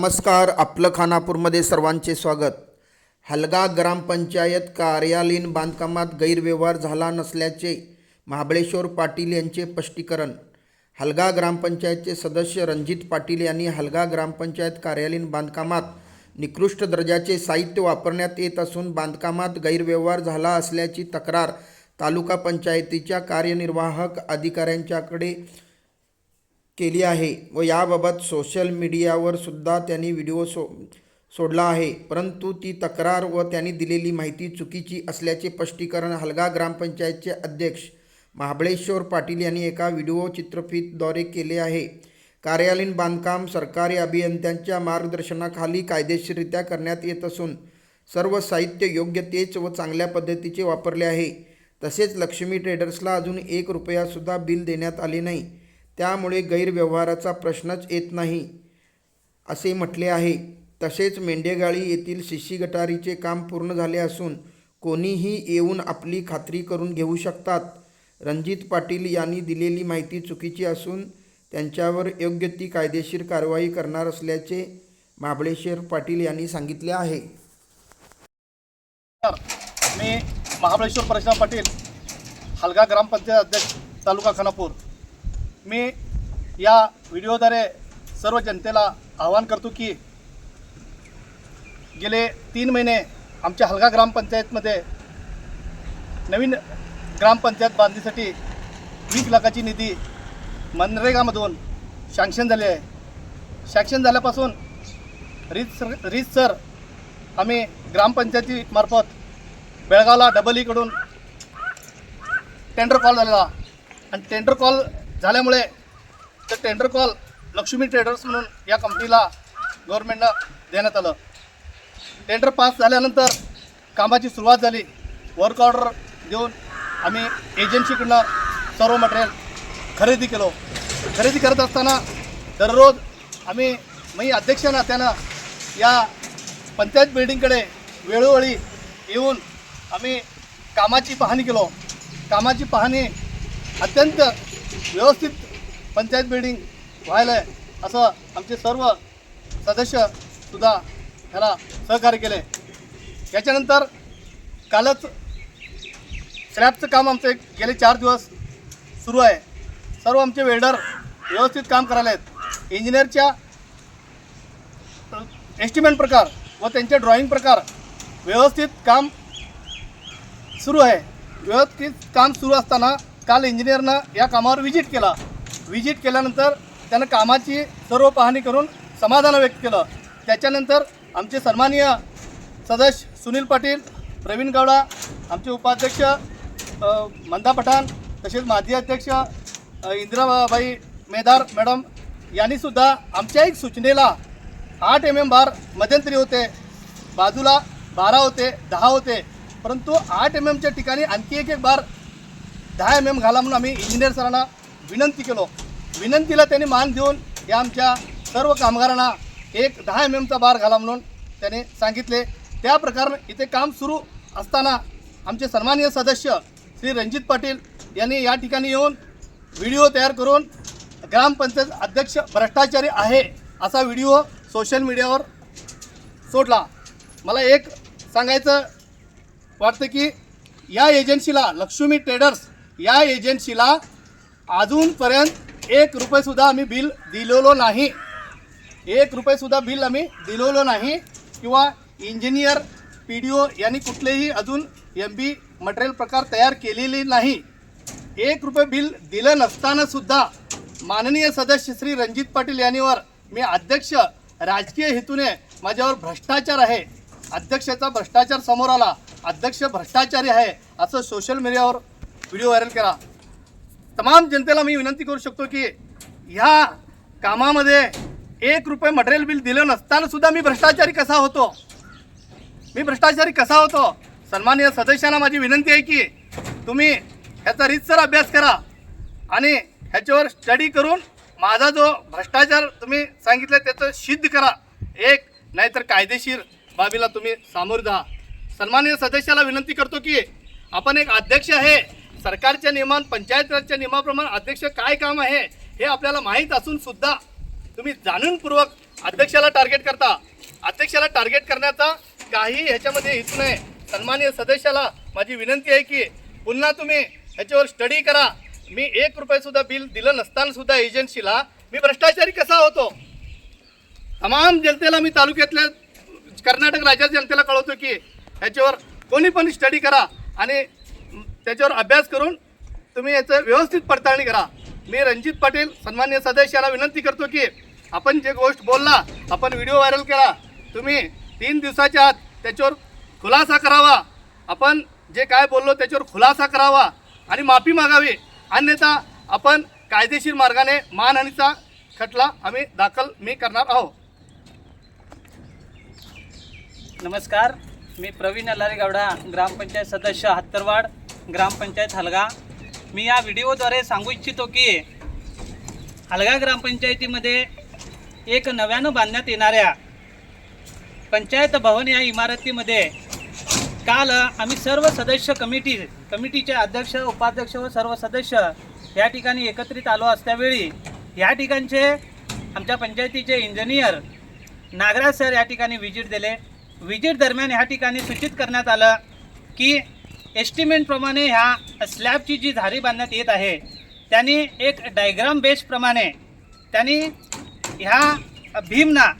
नमस्कार आपलं खानापूरमध्ये सर्वांचे स्वागत. हलगा ग्रामपंचायत कार्यालयीन बांधकामात गैरव्यवहार झाला नसल्याचे महाबळेश्वर पाटील यांचे स्पष्टीकरण. हलगा ग्रामपंचायतचे सदस्य रणजित पाटील यांनी हलगा ग्रामपंचायत कार्यालयीन बांधकामात निकृष्ट दर्जाचे साहित्य वापरण्यात येत असून बांधकामात गैरव्यवहार झाला असल्याची तक्रार तालुका पंचायतीच्या कार्यनिर्वाहक अधिकाऱ्यांच्याकडे केली आहे व याबाबत सोशल मीडियावर सुद्धा त्यांनी व्हिडिओ सो सोडला आहे. परंतु ती तक्रार व त्यांनी दिलेली माहिती चुकीची असल्याचे स्पष्टीकरण हलगा ग्रामपंचायतचे अध्यक्ष महाबळेश्वर पाटील यांनी एका व्हिडिओ चित्रफितद्वारे केले आहे. कार्यालयीन बांधकाम सरकारी अभियंत्यांच्या मार्गदर्शनाखाली कायदेशीररित्या करण्यात येत असून सर्व साहित्य योग्य तेच व चांगल्या पद्धतीचे वापरले आहे. तसेच लक्ष्मी ट्रेडर्सला अजून एक रुपयासुद्धा बिल देण्यात आले नाही. त्यामुळे गैरव्यवहाराचा प्रश्नच येत नाही असे म्हटले आहे. तसेच मेंढेगाळी येथील शिशी गटारीचे काम पूर्ण झाले असून कोणीही येऊन आपली खात्री करून घेऊ शकतात. रणजित पाटील यांनी दिलेली माहिती चुकीची असून त्यांच्यावर योग्य ती कायदेशीर कारवाई करणार असल्याचे महाबळेश्वर पाटील यांनी सांगितले आहे. मी महाबळेश्वर परशुराम पाटील हलगा ग्रामपंचायत अध्यक्ष तालुका खानापूर. मी या व्हिडिओद्वारे सर्व जनतेला आवाहन करतो की गेले तीन महिने आमच्या हलगा ग्रामपंचायतमध्ये नवीन ग्रामपंचायत बांधणीसाठी वीस लाखाची निधी मनरेगामधून शँक्शन झाली आहे. शँक्शन झाल्यापासून रीत सर रीत सर आम्ही ग्रामपंचायतीमार्फत बेळगावला डबल ईकडून टेंडर कॉल झालेला. आणि टेंडर कॉल झाल्यामुळे तर टेंडर कॉल लक्ष्मी ट्रेडर्स म्हणून या कंपनीला गव्हर्नमेंटनं देण्यात आलं. टेंडर पास झाल्यानंतर कामाची सुरुवात झाली. वर्क ऑर्डर देऊन आम्ही एजन्सीकडनं सर्व मटेरियल खरेदी केलो. खरेदी करत असताना दररोज आम्ही मी अध्यक्ष नात्यानं या पंचायत बिल्डिंगकडे वेळोवेळी येऊन आम्ही कामाची पाहणी केलो. कामाची पाहणी अत्यंत व्यवस्थित पंचायत बिल्डिंग व्हायला आहे असं आमचे सर्व सदस्य सुद्धा ह्याला सहकार्य केले. याच्यानंतर कालच स्लॅबचं काम आमचं गेले चार दिवस सुरू आहे. सर्व आमचे वेल्डर व्यवस्थित काम करायला आहेत इंजिनियरच्या एस्टिमेट प्रकार व त्यांचे ड्रॉइंग प्रकार व्यवस्थित काम सुरू आहे. व्यवस्थित काम सुरू असताना काल इंजिनियरनं या कामावर विजिट केला. व्हिजिट केल्यानंतर त्यानं कामाची सर्व पाहणी करून समाधान व्यक्त केलं. त्याच्यानंतर आमचे सन्माननीय सदस्य सुनील पाटील प्रवीण गवडा आमचे उपाध्यक्ष मंदा पठाण तसेच माजी अध्यक्ष इंदिराबाई मेदार मॅडम यांनीसुद्धा आमच्या एक सूचनेला आठ एम एम बार मध्यंतरी होते बाजूला बारा होते दहा होते परंतु आठ एम एमच्या ठिकाणी आणखी एक एक बार दहा एम एम घाला म्हणून आम्ही इंजिनियर सरांना विनंती केलो. विनंतीला त्यांनी मान देऊन या आमच्या सर्व कामगारांना एक दहा एम एमचा बार घाला म्हणून त्याने सांगितले. त्या प्रकारे इथे काम सुरू असताना आमचे सन्माननीय सदस्य श्री रणजित पाटील यांनी या ठिकाणी येऊन व्हिडिओ तयार करून ग्रामपंचायत अध्यक्ष भ्रष्टाचारी आहे असा व्हिडिओ सोशल मीडियावर सोडला. मला एक सांगायचं वाटतं की या एजन्सीला लक्ष्मी ट्रेडर्स या एजन्सीला अजूनपर्यंत एक रुपयेसुद्धा आम्ही बिल दिलेलो नाही. एक रुपयेसुद्धा बिल आम्ही दिलेलो नाही. किंवा इंजिनियर पी डी ओ यांनी कुठलेही अजून एम बी मटेरियल प्रकार तयार केलेले नाही. एक रुपये बिल दिलं नसतानासुद्धा माननीय सदस्य श्री रणजित पाटील यांनीवर मी अध्यक्ष राजकीय हेतूने माझ्यावर भ्रष्टाचार आहे. अध्यक्षाचा भ्रष्टाचार समोर आला. अध्यक्ष भ्रष्टाचारी आहे असं सोशल मीडियावर व्हिडिओ व्हायरल करा. तमाम जनतेला मी विनंती करू शकतो की ह्या कामामध्ये एक रुपये मटेरियल बिल दिलं नसताना सुद्धा मी भ्रष्टाचारी कसा होतो? मी भ्रष्टाचारी कसा होतो? सन्मान्य सदस्यांना माझी विनंती आहे की तुम्ही ह्याचा रीतसर अभ्यास करा आणि ह्याच्यावर स्टडी करून माझा जो भ्रष्टाचार तुम्ही सांगितलं त्याचं सिद्ध करा. एक नाहीतर कायदेशीर बाबीला तुम्ही सामोर जा. सन्मान्य सदस्याला विनंती करतो की आपण एक अध्यक्ष आहे. सरकारच्या नियमान पंचायत राजच्या नियमाप्रमाणे अध्यक्ष काय काम आहे हे आपल्याला माहीत असून सुद्धा तुम्ही जाणूनपूर्वक अध्यक्षाला टार्गेट करता. अध्यक्षाला टार्गेट करण्याचा काही ह्याच्यामध्ये हेतू नाही. सन्मान्य सदस्याला माझी विनंती आहे की पुन्हा तुम्ही ह्याच्यावर स्टडी करा. मी एक रुपयेसुद्धा बिल दिलं नसतानासुद्धा एजन्सीला मी भ्रष्टाचारी कसा होतो? तमाम जनतेला मी तालुक्यातल्या कर्नाटक राज्याच्या जनतेला कळवतो की ह्याच्यावर कोणी पण स्टडी करा. आणि त्याच्यावर अभ्यास करून तुम्ही याचं व्यवस्थित पडताळणी करा. मी रणजित पाटील सन्मान्य सदस्याला विनंती करतो की आपण जे गोष्ट बोलला आपण व्हिडिओ व्हायरल केला तुम्ही तीन दिवसाच्या आत त्याच्यावर खुलासा करावा. आपण जे काय बोललो त्याच्यावर खुलासा करावा आणि माफी मागावी. अन्यथा आपण कायदेशीर मार्गाने मानहानीचा खटला आम्ही दाखल मी करणार आहोत. नमस्कार. मी प्रवीण अल्लारे गावडा ग्रामपंचायत सदस्य हत्तरवाड. ग्रामपंचायत हलगा. मी या व्हिडिओद्वारे सांगू इच्छितो की हलगा ग्रामपंचायतीमध्ये एक नव्यानं बांधण्यात येणाऱ्या पंचायत भवन या इमारतीमध्ये काल आम्ही सर्व सदस्य कमिटी कमिटीचे अध्यक्ष उपाध्यक्ष व सर्व सदस्य या ठिकाणी एकत्रित आलो असल्यावेळी या ठिकाणचे आमच्या पंचायतीचे इंजिनियर नागराज सर या ठिकाणी व्हिजिट दिले. व्हिजिट दरम्यान ह्या ठिकाणी सूचित करण्यात आलं की एस्टिमेटप्रमाणे ह्या स्लॅबची जी झारी बांधण्यात येत आहे त्यांनी एक डायग्राम बेसप्रमाणे त्यांनी ह्या भीमना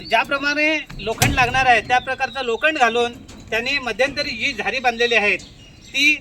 ज्याप्रमाणे लोखंड लागणार आहे त्या प्रकारचं लोखंड घालून त्यांनी मध्यंतरी जी झारी बांधलेली आहेत ती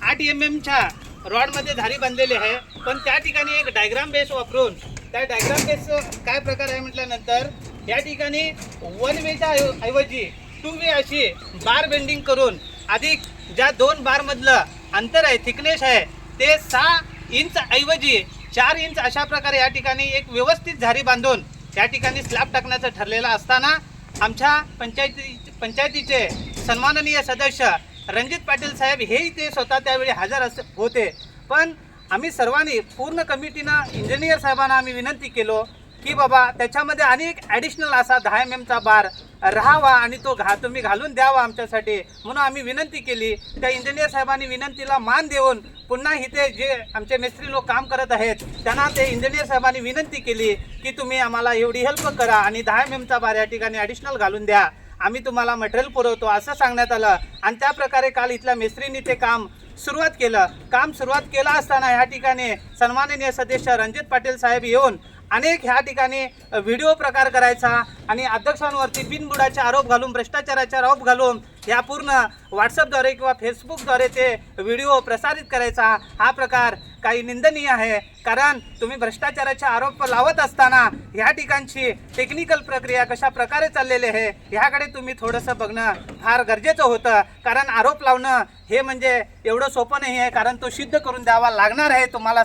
आठ mm एम एमच्या रॉडमध्ये झारी बांधलेली आहे पण त्या ठिकाणी एक डायग्राम बेस वापरून त्या डायग्राम बेस काय प्रकार आहे म्हटल्यानंतर या ठिकाणी वन वेच्या ऐव- ऐवजी टू वे अशी बार बेंडिंग करून अधिक ज्या दोन बारमधलं अंतर आहे थिकनेस आहे ते सहा इंच ऐवजी चार इंच अशा प्रकारे या ठिकाणी एक व्यवस्थित झारी बांधून त्या ठिकाणी स्लॅब टाकण्याचं ठरलेलं असताना आमच्या पंचायती पंचायतीचे सन्माननीय सदस्य रणजित पाटील साहेब हेही ते स्वतः त्यावेळी हजर अस होते. पण आम्ही सर्वांनी पूर्ण कमिटीनं इंजिनियर साहेबांना आम्ही विनंती केलो की बाबा त्याच्यामध्ये आणि एक ॲडिशनल असा दहा एम एमचा बार राहावा आणि तो घा तुम्ही घालून द्यावा आमच्यासाठी. म्हणून आम्ही विनंती केली. त्या इंजिनियर साहेबांनी विनंतीला मान देऊन पुन्हा इथे जे आमचे मिस्त्री लोक काम करत आहेत त्यांना ते इंजिनियर साहेबांनी विनंती केली की तुम्ही आम्हाला एवढी हेल्प करा आणि दहा एम एमचा बार या ठिकाणी ॲडिशनल घालून द्या. आम्ही तुम्हाला मटेरियल पुरवतो असं सांगण्यात आलं. आणि त्या प्रकारे काल इथल्या मिस्त्रींनी ते काम सुरुवात केलं. काम सुरुवात केलं असताना ह्या ठिकाणी सन्माननीय सदस्य रणजित पाटील साहेब येऊन अनेक ह्या ठिकाणी व्हिडिओ प्रकार करायचा आणि अध्यक्षांवरती बिनबुडाचे आरोप घालून भ्रष्टाचाराचे आरोप घालून ह्या पूर्ण व्हॉट्सअपद्वारे किंवा फेसबुकद्वारे ते व्हिडिओ प्रसारित करायचा हा प्रकार काही निंदनीय आहे. कारण तुम्ही भ्रष्टाचाराचे आरोप लावत असताना ह्या ठिकाणची टेक्निकल प्रक्रिया कशा प्रकारे चाललेली आहे ह्याकडे तुम्ही थोडंसं बघणं फार गरजेचं होतं. कारण आरोप लावणं हे म्हणजे एवढं सोपं नाही आहे कारण तो सिद्ध करून द्यावा लागणार आहे तुम्हाला.